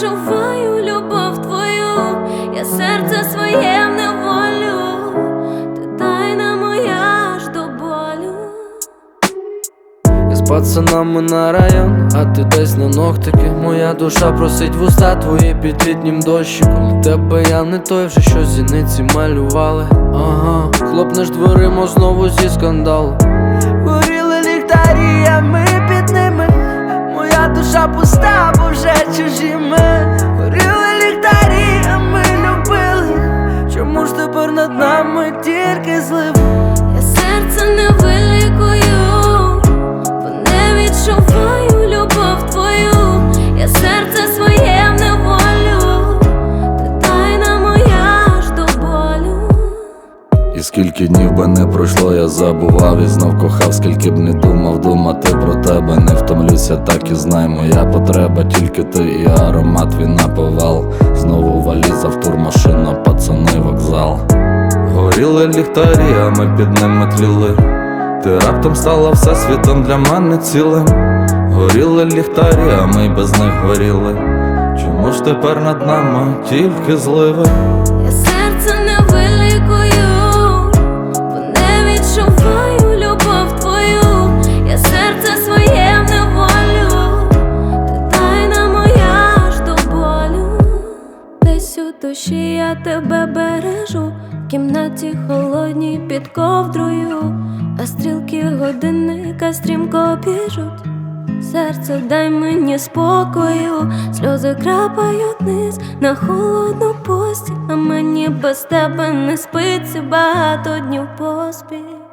відчуваю любов твою, я серце своє в неволю, ти тайна моя аж до болю. І з пацанами на район, а ти десь на ногтики Моя душа просить вуста твої під літнім дощиком тебе я не той вже, що зіниці малювали. Ага, хлопнеш дверима знову зі скандалу. Горіли ліхтарі, а ми під нами злив? Я серце не вилікую, бо не відчуваю любов твою, я серце своє в неволю, ти тайна моя аж до болю. І скільки днів би не пройшло, я забував і знов кохав, скільки б не думав думати про тебе, не втомлюся, так і знай, моя потреба, тільки ти і аромат твій наповал. Знову валіза в турмашина, пацани, вокзал. Горіли ліхтарі, а ми під ними тліли. Ти раптом стала всесвітом для мене цілим. Горіли ліхтарі, а ми без них горіли. Чому ж тепер над нами тільки зливи? Я серце не бо не відчуваю любов твою, я серце своє неволю, ти тайна моя аж до болю. Десь у душі я тебе бережу, кімнаті холодній під ковдрою, а стрілки годинника стрімко біжуть. Серце, дай мені спокою, сльози крапають низ на холодну постіль, а мені без тебе не спиться багато днів поспіль.